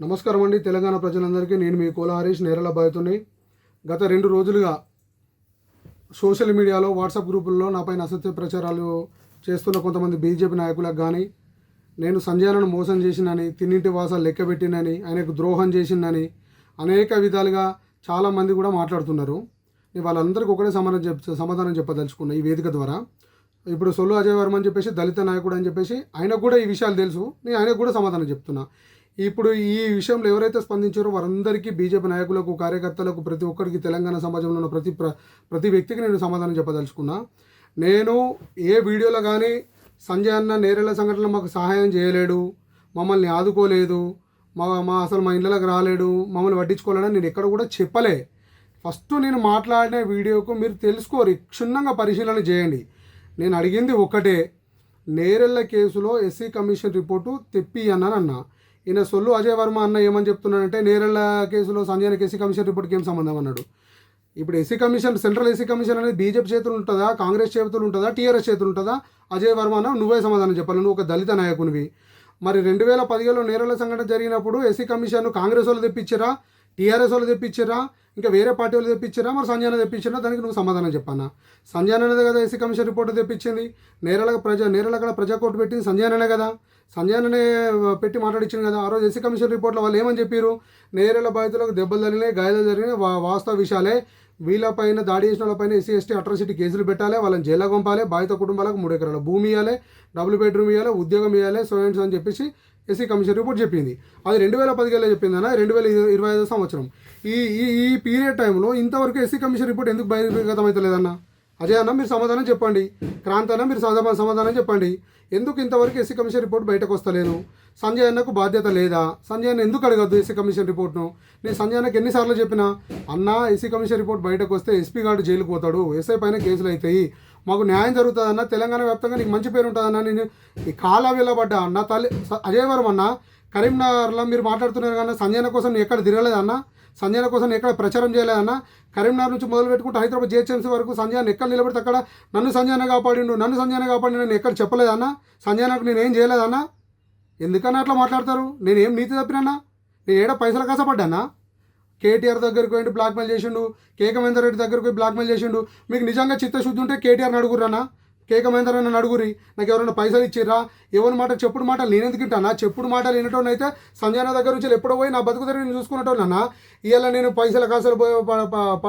నమస్కారం అండి తెలంగాణ ప్రజలందరికీ. నేను మీ కోల హరీష్ నేరల బాధితుని గత రెండు రోజులుగా సోషల్ మీడియాలో వాట్సాప్ గ్రూపుల్లో నాపైన అసత్య ప్రచారాలు చేస్తున్న కొంతమంది బీజేపీ నాయకులకు కానీ నేను సంజయనను మోసం చేసినని తిన్నింటి వాసాలు లెక్కబెట్టినని ఆయనకు ద్రోహం చేసిందని అనేక విధాలుగా చాలామంది కూడా మాట్లాడుతున్నారు. నేను వాళ్ళందరికీ ఒకటే సమాధానం చెప్ సమాధానం చెప్పదలుచుకున్నా ఈ వేదిక ద్వారా. ఇప్పుడు సొల్లు అజయ్ వర్మ అని చెప్పేసి దళిత నాయకుడు అని చెప్పేసి ఆయనకు కూడా ఈ విషయాలు తెలుసు. నేను ఆయనకు కూడా సమాధానం చెప్తున్నా. ఇప్పుడు ఈ విషయంలో ఎవరైతే స్పందించారో వారందరికీ బీజేపీ నాయకులకు కార్యకర్తలకు ప్రతి ఒక్కరికి తెలంగాణ సమాజంలో ఉన్న ప్రతి ప్ర ప్రతి వ్యక్తికి నేను సమాధానం చెప్పదలుచుకున్నా. నేను ఏ వీడియోలో కానీ సంజయ్ అన్న నేరేళ్ళ సంఘటన మాకు సహాయం చేయలేడు మమ్మల్ని ఆదుకోలేదు మా మా అసలు మా ఇళ్ళకి రాలేడు మమ్మల్ని పట్టించుకోలేడని నేను ఎక్కడ కూడా చెప్పలే. ఫస్ట్ నేను మాట్లాడిన వీడియోకు మీరు తెలుసుకోరు క్షుణ్ణంగా పరిశీలన చేయండి. నేను అడిగింది ఒకటే నేరెళ్ళ కేసులో ఎస్సీ కమిషన్ రిపోర్టు తెప్పి అన్నానన్నా అన్న. ఈయన సొల్లు అజయ్ వర్మ అన్న ఏమని చెప్తున్నాడంటే నేరళ్ళ కేసులో సంజయ్కి ఎస్సీ కమిషన్ రిపోర్ట్కి ఏం సంబంధం అన్నాడు. ఇప్పుడు SC commission central SC commission అనేది బీజేపీ చేతులు ఉంటుందా కాంగ్రెస్ చేతులు ఉంటుందా టీఆర్ఎస్ చేతులు ఉంటుందా? అజయ్ వర్మ అన్న నువ్వే సమాధానం చెప్పాలి నువ్వు ఒక దళిత నాయకునివి. మరి రెండు వేల పదిహేడులో నేరల సంఘటన జరిగినప్పుడు ఎస్సీ కమిషన్ కాంగ్రెస్ వాళ్ళు తెప్పించారా టీఆర్ఎస్ వాళ్ళు తెప్పించారా? ఇంకా వేరే పార్టీ వాళ్ళు తెప్పించారా? మరి సంజయన తెప్పించారా? దానికి నువ్వు సమాధానం చెప్పానా? సంజయననే కదా ఎస్సీ కమిషన్ రిపోర్ట్ తెప్పించింది. నేరల ప్రజా నేరల అక్కడ ప్రజా కోర్టు పెట్టింది సంజయననే కదా. సంజయననే పెట్టి మాట్లాడించింది కదా. ఆ రోజు ఎస్సీ కమిషన్ రిపోర్ట్లో వాళ్ళు ఏమని చెప్పారు నేరల బాధితులకు దెబ్బలు జరిగినాయి గాయాలు జరిగినాయి వా- వాస్తవ విషయాలే. వీళ్ళపైన దాడి చేసిన వాళ్ళపైన ఎస్సీ ఎస్టీ అట్రాసిటీ కేసులు పెట్టాలి వాళ్ళని జైల్లో పంపాలి బాధిత కుటుంబాలకు మూడు ఎకరాల భూమి ఇవ్వాలి డబుల్ బెడ్రూమ్ ఇవ్వాలి ఉద్యోగం ఇవ్వాలి సోయన్స్ అని చెప్పేసి ఎస్సీ కమిషన్ రిపోర్ట్ చెప్పింది. అది రెండు వేల పదిహేలో చెప్పిందన్న రెండు వేల ఇరవై ఐదో సంవత్సరం. ఈ ఈ ఈ పీరియడ్ టైంలో ఇంతవరకు ఎస్సీ కమిషన్ రిపోర్ట్ ఎందుకు బహిర్గతం అవుతలేదన్న అజయ్ అన్న మీరు సమాధానం చెప్పండి. క్రాంతి అన్న మీరు సమాధానం చెప్పండి. ఎందుకు ఇంతవరకు ఎస్సీ కమిషన్ రిపోర్ట్ బయటకు వస్తలేదు సంజయ్ అన్నకు బాధ్యత లేదా? సంజయ్ అన్న ఎందుకు అడగద్దు ఎస్సీ కమిషన్ రిపోర్ట్ను? నేను సంజయ్ అన్నకు ఎన్నిసార్లు చెప్పినా అన్న ఎస్సీ కమిషన్ రిపోర్ట్ బయటకు వస్తే ఎస్పీ గారు జైలుకు పోతాడు. ఎస్ఐ పైన కేసులు అవుతాయి మాకు న్యాయం జరుగుతుందన్న తెలంగాణ వ్యాప్తంగా నీకు మంచి పేరు ఉంటుందన్న నేను ఈ కాలా వెళ్ళబడ్డా. అన్న తల్లి స- అజయ్ వరం అన్న కరీంనగర్లో మీరు మాట్లాడుతున్నారు కానీ సంజయన కోసం నేను ఎక్కడ తిరగలేదన్న సంజయన కోసం నేను ఎక్కడ ప్రచారం చేయలేదన్న కరీంనగర్ నుంచి మొదలు పెట్టుకుంటే హైదరాబాద్ జిహెచ్ఎంసీ వరకు సంజయన ఎక్కడ నిలబడితే అక్కడ నన్ను సంజయన కాపాడిండు నన్ను సంజయన కాపాడి నేను ఎక్కడ చెప్పలేదన్న సంజయనకు నేను ఏం చేయలేదన్నా? ఎందుకన్నా అట్లా మాట్లాడతారు? నేను ఏం నీతి తప్పినన్నా? నేను ఏడా పైసలు కసపడ్డానా? కేటీఆర్ దగ్గరికి పోయి బ్లాక్మెయిల్ చేసిండు. కేక మహేందర్ దగ్గరికి పోయి బ్లాక్మెయిల్ చేసిండు. మీకు నిజంగా చిత్తశుద్ధి ఉంటే కేటీఆర్ని నడుగురన్నా కేక మహేందర్ నన్ను అడుగురి నాకు ఎవరైనా పైసలు ఇచ్చిర్రా? ఎవరి మాట చెప్పుడు మాటలు నేను ఎందుకు వింటానా? చెప్పుడు మాటలు వినటోని అయితే సంజయన దగ్గర నుంచి ఎప్పుడో పోయి నా బతుకు నేను చూసుకున్నట్టోనన్నా ఇవాళ నేను పైసలు కాసలు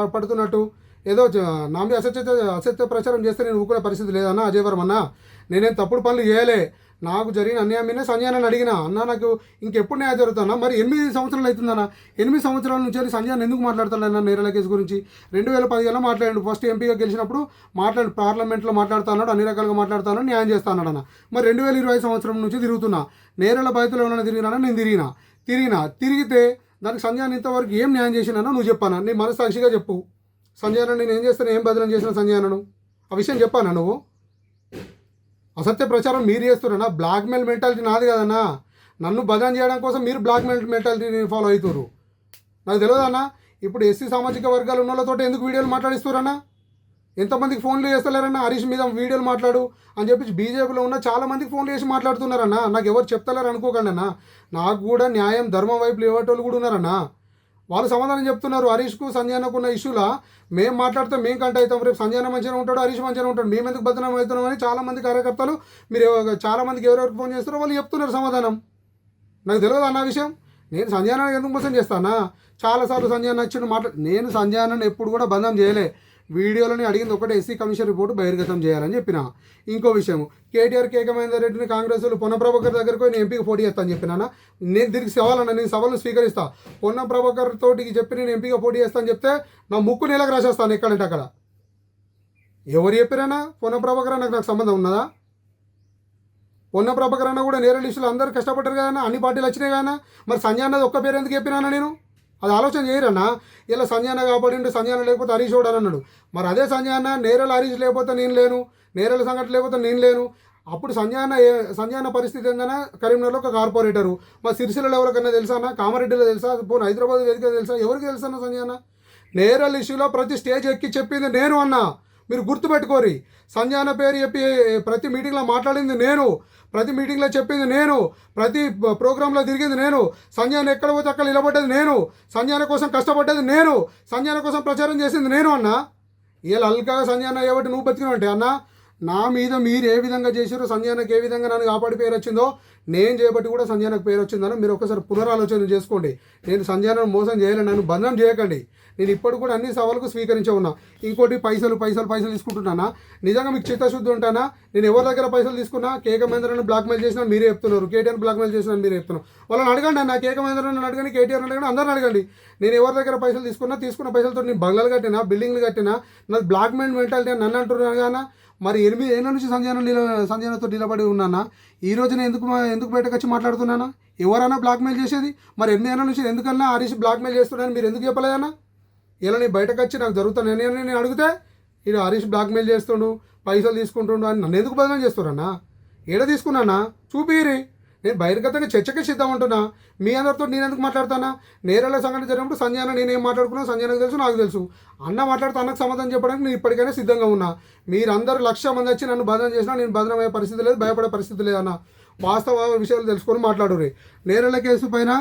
పడుతున్నట్టు. ఏదో చ- నా మీద అసత్య అసత్య ప్రచారం చేస్తే నేను ఊకునే పరిస్థితి లేదన్నా అజయ్ వర్మ అన్న? నేనేం తప్పుడు పనులు చేయలే. నాకు జరిగిన అన్యాయం మీద సంజయ్ అన్న అడిగిన అన్న నాకు ఇంకెప్పుడు న్యాయం జరుగుతున్నా మరి ఎనిమిది సంవత్సరాలు అవుతుందన్న? ఎనిమిది సంవత్సరాల నుంచి వెళ్ళి సంజయ్ అన్న ఎందుకు మాట్లాడతాడన్న నేరాల కేసు గురించి? రెండు వేల పదిహేనులో మాట్లాడాడు. ఫస్ట్ ఎంపీగా గెలిచినప్పుడు మాట్లాడు పార్లమెంట్లో మాట్లాడుతున్నాడు అన్ని రకాలుగా మాట్లాడుతాను న్యాయం చేస్తాడు అన్న. మరి రెండు వేల ఇరవై సంవత్సరం నుంచి తిరుగుతున్నా. నేరాల బాధితులు ఏమైనా తిరిగినా నేను తిరిగినా. తిరిగినా. తిరిగితే దానికి సంజయ్ ఇంతవరకు ఏం న్యాయం చేసినానో నువ్వు చెప్పానా? నీ మనసాక్షిగా చెప్పు. సంజయ్ నేను ఏం చేస్తాను? ఏం బదిలం చేసిన సంజయ్ అన్నను? ఆ విషయం చెప్పానా నువ్వు? అసత్య ప్రచారం మీరు చేస్తున్నారా బ్లాక్మెయిల్ మెంటాలిటీ నాది కదన్నా. నన్ను భజన చేయడం కోసం మీరు బ్లాక్మెయిల్ మెంటాలిటీని ఫాలో అవుతారు నాకు తెలియదన్నా ఇప్పుడు ఎస్సీ సామాజిక వర్గాలు ఉన్న వాళ్ళతో ఎందుకు వీడియోలు మాట్లాడిస్తారన్నా ఎంతమందికి ఫోన్లు చేస్తలేరన్నా? హరీష్ మీద వీడియోలు మాట్లాడు అని చెప్పి బీజేపీలో ఉన్న చాలా మందికి ఫోన్లు చేసి మాట్లాడుతున్నారన్నా. నాకు ఎవరు చెప్తలేరు అనుకోకండి అన్న నాకు కూడా న్యాయం ధర్మం వైపు లేవటోళ్ళు కూడా ఉన్నారన్నా. వాళ్ళు సమాధానం చెప్తున్నారు. హరీష్కు సంజయనకు ఉన్న ఇష్యూలా? మేము మాట్లాడితే మేము కంట అవుతాం రేపు సంజయన మంచిగా ఉంటాడు హరీష్ మంచిగా ఉంటాడు. మేము ఎందుకు బదనాం అవుతున్నాం అని చాలా మంది కార్యకర్తలు మీరు చాలామందికి చాలా మందికి ఎవరెవరికి ఫోన్ చేస్తారో వాళ్ళు చెప్తున్నారు సమాధానం. నాకు తెలియదు అన్న విషయం. నేను సంజయన ఎందుకు మోసం చేస్తానా? చాలాసార్లు సంజయన నచ్చిన మాట నేను సంజయనని ఎప్పుడు కూడా బంధం చేయలే. వీడియోలోనే అడిగింది ఒకటే ఎస్సీ కమిషన్ రిపోర్టు బహిర్గతం చేయాలని చెప్పిన. ఇంకో విషయం కేటీఆర్ కేక మహేందర్ రెడ్డిని కాంగ్రెస్ పొన్న ప్రభాకర్ దగ్గరకు నేను ఎంపీకి పోటీ చేస్తాను చెప్పినా నేను దీనికి సవాలన్న నేను సవాల్ను స్వీకరిస్తా. పొన్న ప్రభాకర్ తోటికి చెప్పి నేను ఎంపీగా పోటీ చేస్తాను చెప్తే నా ముక్కు నెలకు రాసేస్తాను ఎక్కడంటే అక్కడ. ఎవరు చెప్పారన్నా పొన్న ప్రభాకర్ నాకు నాకు సంబంధం ఉన్నదా? పొన్న ప్రభాకర్ అన్న కూడా నేరలిస్టులు అందరూ కష్టపడ్డారు కదా అన్ని పార్టీలు వచ్చినాయి కదా మరి సంజయ్ అన్నది ఒక్క పేరు ఎందుకు చెప్పినా నేను? అది ఆలోచన చేయరన్నా ఇలా సంజయ్ అన్న కాపాడిండు సంజయ్ లేకపోతే హరీష్ చూడాలని అన్నాడు. మరి అదే సంజయ్ నేరల హరీష్ లేకపోతే నేను లేను నేరల సంఘటన లేకపోతే నేను లేను. అప్పుడు సంజయ్ అన్న పరిస్థితి ఏందన్నా కరీంనగర్లో ఒక కార్పొరేటరు. మా సిరిసిల్లలో ఎవరికన్నా తెలుసా అన్న కామారెడ్డిలో తెలుసా పోనీ హైదరాబాద్ వేదిక తెలుసా ఎవరికి తెలుసా అన్న నేరల్ ఇష్యూలో ప్రతి స్టేజ్ ఎక్కి చెప్పింది నేను అన్నా. మీరు గుర్తుపెట్టుకోరి. సంజయ్ పేరు చెప్పి ప్రతి మీటింగ్లో మాట్లాడింది నేను. ప్రతి మీటింగ్లో చెప్పింది నేను ప్రతి ప్రోగ్రాంలో తిరిగింది నేను సంజయ్ ఎక్కడ పోతే అక్కడ నిలబడ్డది నేను సంజయ్ కోసం కష్టపడ్డది నేను సంజయ్ కోసం ప్రచారం చేసింది నేను అన్న. ఇలా అల్కాగా సంజయ్ అన్న నువ్వు నువ్వు బతికినట్టే అన్న నా మీద మీరు ఏ విధంగా చేశారో సంజయ్ ఏ విధంగా నన్ను కాపాడి పేరు వచ్చిందో నేను చేయబట్టి కూడా సంజయ్ పేరు వచ్చిందని మీరు ఒకసారి పునరాలోచన చేసుకోండి. నేను సంజయ్ మోసం చేయలేను నన్ను బంధం చేయకండి. నేను ఇప్పుడు కూడా అన్ని సవాళ్ళకు స్వీకరించే ఉన్నా. ఇంకోటి పైసలు పైసలు పైసలు తీసుకుంటున్నానా? నిజంగా మీకు చిత్తశుద్ధి ఉంటానా? నేను ఎవరి దగ్గర పైసలు తీసుకున్నా? కేక మహేంద్రను బ్లాక్మెయిల్ చేసినా మీరే చెప్తున్నారు. కేటీఆర్ బ్లాక్మెయిల్ చేసినా మీరే చెప్తున్నారు. వాళ్ళని అడగండి నా కేక మహేంద్రను అడగండి కేటీఆర్ అడగండి అందరిని అడగండి. నేను ఎవరి దగ్గర పైసలు తీసుకున్నా తీసుకున్న పైసలతో నేను బంగ్లాలు కట్టినా బిల్డింగ్లు కట్టినా నాది బ్లాక్మెయిల్ మెంటాలిటీ నన్ను అంటున్నాను? కానీ మరి ఎనిమిది ఏళ్ళ నుంచి సంజయన సంజయనతో నిలబడి ఉన్నానా? ఈ రోజున ఎందుకు ఎందుకు బయటకు వచ్చి మాట్లాడుతున్నానా? ఎవరైనా బ్లాక్మెయిల్ చేసేది? మరి ఎనిమిది ఏళ్ళ నుంచి ఎందుకన్నా హరీష్ బ్లాక్మెయిల్ చేస్తున్నాను మీరు ఎందుకు చెప్పలేదన్నా? ఇలా నేను బయటకు వచ్చి నాకు జరుగుతాను నేను నేను అడిగితే ఇది హరీష్ బ్లాక్మెయిల్ చేస్తుండు పైసలు తీసుకుంటుండు అని నన్ను ఎందుకు బదనం చేస్తున్నానా ఏడ తీసుకున్నానా? చూపిరి నేను బహిర్గతంగా చర్చకే సిద్ధం అంటున్నా మీ అందరితో నేను ఎందుకు మాట్లాడుతానా నేరాల సంఘటన జరిగినప్పుడు సంజయ్ అన్న నేనేం మాట్లాడుకున్నా సంజయ్ అన్నకు తెలుసు నాకు తెలుసు. అన్న మాట్లాడుతూ అన్నకు సమాధానం చెప్పడానికి నేను ఇప్పటికైనా సిద్ధంగా ఉన్నా. మీరందరూ లక్ష మంది వచ్చి నన్ను బదనం చేసినా నేను బదనం పరిస్థితి లేదు భయపడే పరిస్థితి లేదన్న వాస్తవ విషయాలు తెలుసుకొని మాట్లాడురే నేరాల కేసు పైన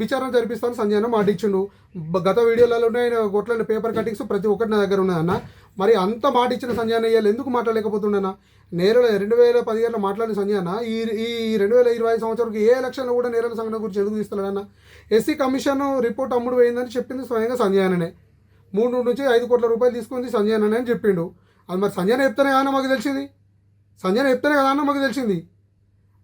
విచారణ జరిపిస్తాను సంజయ్ అన్న మాట ఇచ్చిండు. గత వీడియోలలోనే ఆయన కొట్లని పేపర్ కటింగ్స్ ప్రతి ఒక్కటి నా దగ్గర ఉన్నదన్న మరి అంత మాట ఇచ్చిన సంజయ్ అన్న ఇవాళ ఎందుకు మాట్లాడలేకపోతుండనా నేరల రెండు వేల పదిహేనులో మాట్లాడిన సంజయ్ అన్న ఈ ఈ రెండు వేల ఇరవై ఐదు ఏ ఎలక్షన్లో కూడా నేరల సంఘటన గురించి ఎందుకు తీస్తున్నాడన్న ఎస్సీ కమిషన్ రిపోర్ట్ అమ్ముడు పోయిందని చెప్పింది స్వయంగా సంజయ్ అన్ననే. మూడు నుంచి ఐదు కోట్ల రూపాయలు తీసుకుంది సంజయ్ అన్ననే అని చెప్పిండు. అది మరి సంజయ్ అన్న చెప్తేనే కదా మాకు తెలిసింది? సంజయ్ చెప్తేనే కదా అన్న మాకు తెలిసింది?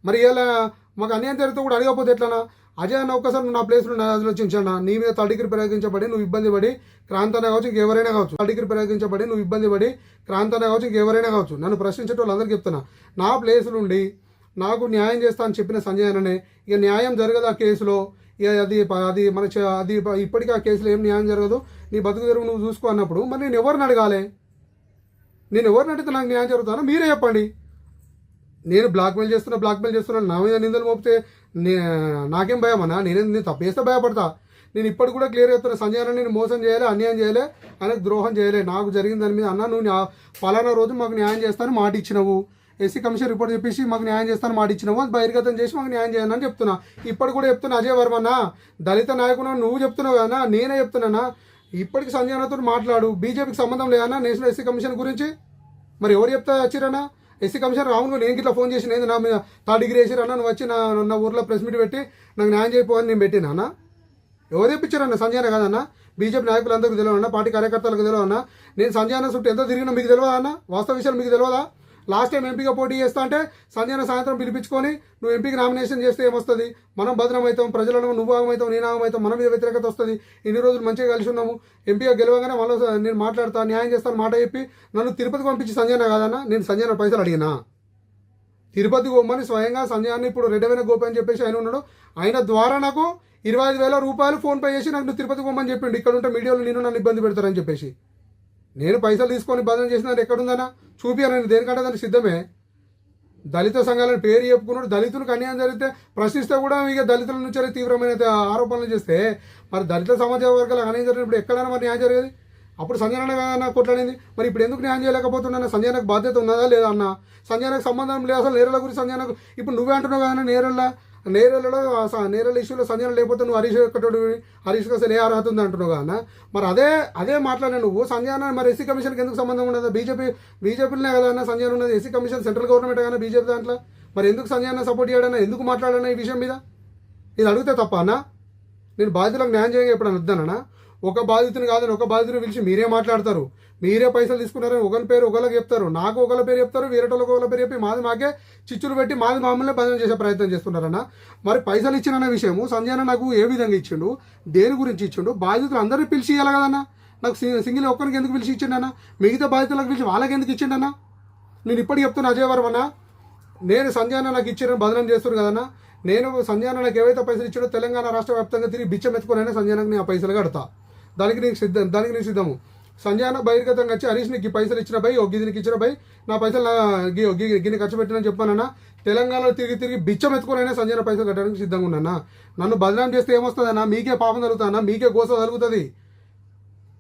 మరి ఇలా మాకు అన్యాయం జరిగితే కూడా అడగకపోతే ఎట్లనా అజయ్ అన్న ఒక్కసారి నా ప్లేస్లో నా ఆలోచించండి నీ మీద తడికిరి ప్రయోగించబడి నువ్వు ఇబ్బంది పడి క్రాంతనే కావచ్చు ఇంకెవరైనా కావచ్చు. తడికిరి ప్రయోగించబడి నువ్వు ఇబ్బంది పడి క్రాంతనే కావచ్చు ఇంకెవరైనా కావచ్చు. నన్ను ప్రశ్నించే వాళ్ళందరికీ చెప్తున్నా. నా ప్లేస్ నుండి నాకు న్యాయం చేస్తా అని చెప్పిన సంజయ్ అన్ననే ఇక న్యాయం జరగదు ఆ కేసులో ఇక అది అది మన అది ఇప్పటికీ ఆ కేసులో ఏం న్యాయం జరగదు. నీ బతుకు తెరువు నువ్వు చూసుకో అన్నప్పుడు మరి నేను ఎవరిని అడగాలి? నేను ఎవరిని అడిగితే నాకు న్యాయం జరుగుతానో మీరే చెప్పండి. నేను బ్లాక్మెయిల్ చేస్తున్నా బ్లాక్మెయిల్ చేస్తున్నాను నా మీద నిందలు మోపితే నాకేం భయం అన్నా? నేనేం నేను తప్పు చేస్తే భయపడతా. నేను ఇప్పటి కూడా క్లియర్ చెప్తున్నా సంజయ్ అన్న నేను మోసం చేయలే అన్యాయం చేయలే ఆయనకు ద్రోహం చేయలే. నాకు జరిగిన దాని మీద అన్న నువ్వు న్యా- పలానా రోజు మాకు న్యాయం చేస్తాను మాట ఇచ్చినావు. ఎస్సీ కమిషన్ రిపోర్ట్ చెప్పేసి మాకు న్యాయం చేస్తాను మాట ఇచ్చినావు. అది బహిర్గతం చేసి మాకు న్యాయం చేయను చెప్తున్నా. ఇప్పుడు కూడా చెప్తున్నా అజయ్ వర్మన్న దళిత నాయకుడు నువ్వు చెప్తున్నావు కదా నేనే చెప్తున్నానా ఇప్పటికి సంజయ్ అన్నతో మాట్లాడు. బీజేపీకి సంబంధం లేదన్నా నేషనల్ ఎస్సీ కమిషన్ గురించి. మరి ఎవరు చెప్తా వచ్చిరన్నా ఎస్సీ కమిషన్ రావును నేను ఇట్లా ఫోన్ చేసి నేను నా మీద థర్డ్ డిగ్రీ వేసిరన్నా నువ్వు వచ్చి నా నా ఊర్లో ప్రెస్ మీట్ పెట్టి నాకు న్యాయం చేయకపోవని నేను పెట్టినా ఎవరు తెప్పించారన్న సంజయ్ అన్న కాదన్న బీజేపీ నాయకులందరికీ తెలియదన్నా పార్టీ కార్యకర్తలకు తెలియదన్నా నేను సంజయ్ అన్న చుట్టూ ఎంత తిరిగినా మీకు తెలియదా అన్న? వాస్తవ విషయాలు మీకు తెలియదా? లాస్ట్ టైం ఎంపీగా పోటీ చేస్తా అంటే సంధ్యాన సాయంత్రం పిలిపించుకొని నువ్వు ఎంపీకి నామినేషన్ చేస్తే ఏమొస్తుంది? మనం భద్రం అవుతాం ప్రజలను నువ్వు ఆగమవుతాం నేను ఆగమవుతాం మన మీద వ్యతిరేకత వస్తుంది. ఇన్ని రోజులు మంచిగా కలిసి ఉన్నాము. ఎంపీగా గెలవగానే మళ్ళీ నేను మాట్లాడతాను న్యాయం చేస్తాను మాట చెప్పి నన్ను తిరుపతికి పంపించి సంజయన కాదన్నా? నేను సంజయన పైసలు అడిగినా? తిరుపతి పోమని స్వయంగా సంజయాన్ని ఇప్పుడు రెడ్డవైన గోపి అని చెప్పేసి ఆయన ఉన్నాడు. ఆయన ద్వారా నాకు ఇరవై ఐదు వేల రూపాయలు ఫోన్పే చేసి నాకు నువ్వు తిరుపతికి పోమని చెప్పిండు. ఇక్కడ ఉంటే మీడియాలో నేను నన్ను ఇబ్బంది పెడతారని చెప్పేసి. నేను పైసలు తీసుకొని బదనం చేసిన ఎక్కడుందనా చూపియాను నేను దేనికంటే దానికి సిద్ధమే? దళిత సంఘాలను పేరు చెప్పుకున్నాడు. దళితులకు అన్యాయం జరిగితే ప్రశ్నిస్తే కూడా ఇక దళితుల నుంచి తీవ్రమైన ఆరోపణలు చేస్తే మరి దళిత సమాజ వర్గాలకు అన్యాయం జరిగినప్పుడు ఎక్కడైనా మరి న్యాయం జరిగేది? అప్పుడు సంజయ్ అన్న కొట్లాడింది. మరి ఇప్పుడు ఎందుకు న్యాయం చేయలేకపోతున్నాను సంజయ్ బాధ్యత ఉన్నదా లేదా అన్న? సంజయ్ సంబంధం లేదు. అసలు నేరల గురించి సంజయ్ ఇప్పుడు నువ్వే అంటున్నావు కదా నేరల్లా? నేరలలో స- నేరల ఇష్యూలో సంజయ్ లేకపోతే నువ్వు హరీష్ ఒక్కటోడు హరీష్కి అసలు ఏ అర్హత ఉంది అంటున్నావు కదా మరి అదే అదే మాట్లాడిన నువ్వు సంజయ్ మరి ఎస్సీ కమిషన్కి ఎందుకు సంబంధం ఉండదు? బీజేపీ బీజేపీలోనే కదా అన్న సంజయ్ ఉన్నది. ఎస్సీ కమిషన్ సెంట్రల్ గవర్నమెంట్ కానీ బీజేపీ దాంట్లో. మరి ఎందుకు సంజయ్ సపోర్ట్ చేయడన్నా ఎందుకు మాట్లాడానా ఈ విషయం మీద? ఇది అడిగితే తప్ప అన్న. నేను బాధితులకు న్యాయం చేయగా ఎప్పుడన్నా వద్దానా ఒక బాధితుని కాదని ఒక బాధితుని పిలిచి మీరే మాట్లాడతారు. మీరే పైసలు తీసుకున్నారని ఒకరి పేరు ఒకరికి చెప్తారు. నాకు ఒకళ్ళ పేరు చెప్తారు వేరేటోళ్ళకి ఒకళ్ళ పేరు చెప్పి మాది మాకే చిచ్చులు పెట్టి మాది మామూలునే భజన చేసే ప్రయత్నం చేస్తున్నారన్న. మరి పైసలు ఇచ్చిన విషయము సంజయ్ నాకు ఏ విధంగా ఇచ్చిండు? దేని గురించి ఇచ్చిండు? బాధితులు అందరినీ పిలిచి ఇవ్వాలి కదన్నా. నాకు సింగిల్ ఒక్కరికి ఎందుకు పిలిచి ఇచ్చిండన్నా? మిగతా బాధితులకు పిలిచి వాళ్ళకి ఎందుకు ఇచ్చిండన్నా? నేను ఇప్పటికి చెప్తున్నా అజయ్ వర్మన్న నేను సంజయ్ నాకు ఇచ్చిన బదనం చేస్తున్నారు కదన్నా. నేను సంజయ్ నాకు ఏవైతే పైసలు ఇచ్చాడో తెలంగాణ రాష్ట్ర వ్యాప్తంగా తిరిగి బిచ్చం ఎత్తుకునైనా సంజయ్ నేను ఆ పైసలు కడతా. దానికి నీకు సిద్ధం దానికి నీకు సిద్ధము. సంజయ్ బహిర్గతంగా వచ్చి హరీష్ నీకు పైసలు ఇచ్చిన భయ్ ఒక గిదినికి ఇచ్చిన భయ్ నా పైసలు గిని గిన్ని ఖర్చు పెట్టినని చెప్పానన్నా తెలంగాణలో తిరిగి తిరిగి బిచ్చం ఎత్తుకోనైనా సంజయన పైసలు కట్టడానికి సిద్ధంగా ఉన్నానా? నన్ను బదనాం చేస్తే ఏమొస్తుందన్నా? మీకే పాపం జరుగుతుందన్నా? మీకే గోస జరుగుతుంది?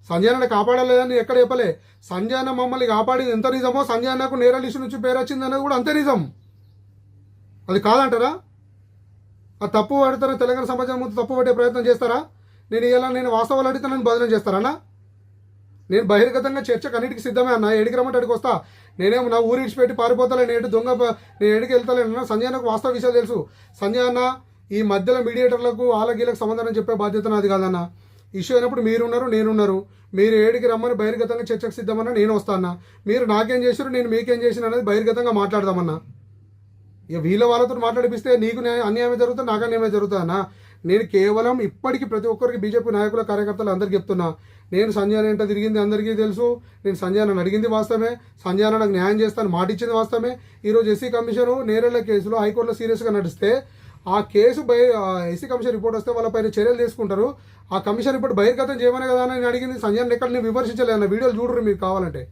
సంజయ్ కాపాడలేదని ఎక్కడ చెప్పలే. సంజయ్ మమ్మల్ని కాపాడింది ఎంత నిజమో సంజయ్ అన్నకు నేరల్ ఇష్యూ నుంచి పేరు వచ్చింది కూడా అంతే నిజం. అది కాదంటారా? ఆ తప్పు పడతారా? తెలంగాణ సమాజం ముందు తప్పు పట్టే ప్రయత్నం చేస్తారా? నేను ఇలా నేను వాస్తవాలు అడిగితే నన్ను బదనం చేస్తారన్నా నేను బహిర్గతంగా చర్చకు అన్నిటికి సిద్ధమే అన్న. ఎడికి రమ్మంటే అడిగి వస్తా. నేనేమో నా ఊరు ఇడిచిపెట్టి పారిపోతాలే నేను ఎటు దొంగ నేను ఎడికి వెళ్తాలేను సంజయ్ అన్నకు వాస్తవ విషయాలు తెలుసు. సంజయ్ అన్న ఈ మధ్యలో మీడియేటర్లకు ఆలగీలకు సమాధానం చెప్పే బాధ్యత నాది కాదన్న. ఇష్యూ అయినప్పుడు మీరున్నారు నేనున్నారు. మీరు ఏడికి రమ్మని బహిర్గతంగా చర్చకు సిద్ధమన్నా నేను వస్తానా మీరు నాకేం చేశారు నేను మీకేం చేసిన అనేది బహిర్గతంగా మాట్లాడదామన్నా. ఇక వీళ్ళ వాళ్ళతో మాట్లాడిపిస్తే నీకు న్యాయం అన్యాయమే జరుగుతుంది నాకు అన్యాయమే జరుగుతుందన్నా నేను కేవలం ఇప్పటికీ ప్రతి ఒక్కరికి బీజేపీ నాయకుల కార్యకర్తలు అందరికీ చెప్తున్నా. నేను సంజయ్ అన్న ఏంటో తిరిగింది అందరికీ తెలుసు. నేను సంజయ్ అడిగింది వాస్తవమే. సంజయ్ నాకు న్యాయం చేస్తాను మాట ఇచ్చింది వాస్తవమే. ఈరోజు ఎస్సీ కమిషన్ నేరేళ్ళ కేసులో హైకోర్టులో సీరియస్గా నడిస్తే ఆ case by SC commission report వస్తే వాళ్ళపైన చర్యలు తీసుకుంటారు. ఆ కమిషన్ రిపోర్ట్ బహిర్గతం చేయమనే కదా అని నేను అడిగింది. సంజయ్ ఎక్కడ? నేను విమర్శించలేదన్న వీడియోలు చూడరు మీకు కావాలంటే.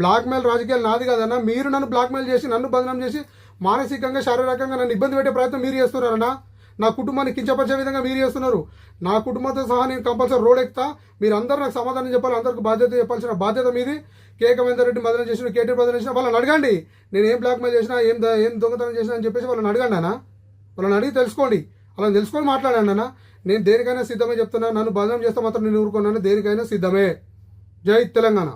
బ్లాక్మెయిల్ రాజకీయాలు నాది కాదన్న. మీరు నన్ను బ్లాక్మెయిల్ చేసి నన్ను బదనం చేసి మానసికంగా శారీరకంగా నన్ను ఇబ్బంది పెట్టే ప్రయత్నం మీరు చేస్తున్నారన్నా. నా కుటుంబాన్ని కించపరిచే విధంగా మీరు చేస్తున్నారు. నా కుటుంబంతో సహా నేను కంపల్సరీ రోడ్ ఎక్కుతా. మీరు అందరూ నాకు సమాధానం చెప్పాలి అందరికి బాధ్యత చెప్పాల్సిన బాధ్యత మీది. కేకమేందర్ రెడ్డి మదన చేసిన కేటీ బదనం చేసిన వాళ్ళని అడగండి. నేను ఏం బ్లాక్మెయిల్ చేసినా ఏం ఏం దొంగతనం చేసినా అని చెప్పేసి వాళ్ళని అడగండి అన్న వాళ్ళని అడిగి తెలుసుకోండి. అలా తెలుసుకొని మాట్లాడండి అన్న నేను దేనికైనా సిద్ధమే చెప్తున్నా. నన్ను బదనం చేస్తే మాత్రం నేను ఊరుకున్నాను దేనికైనా సిద్ధమే. జై తెలంగాణ.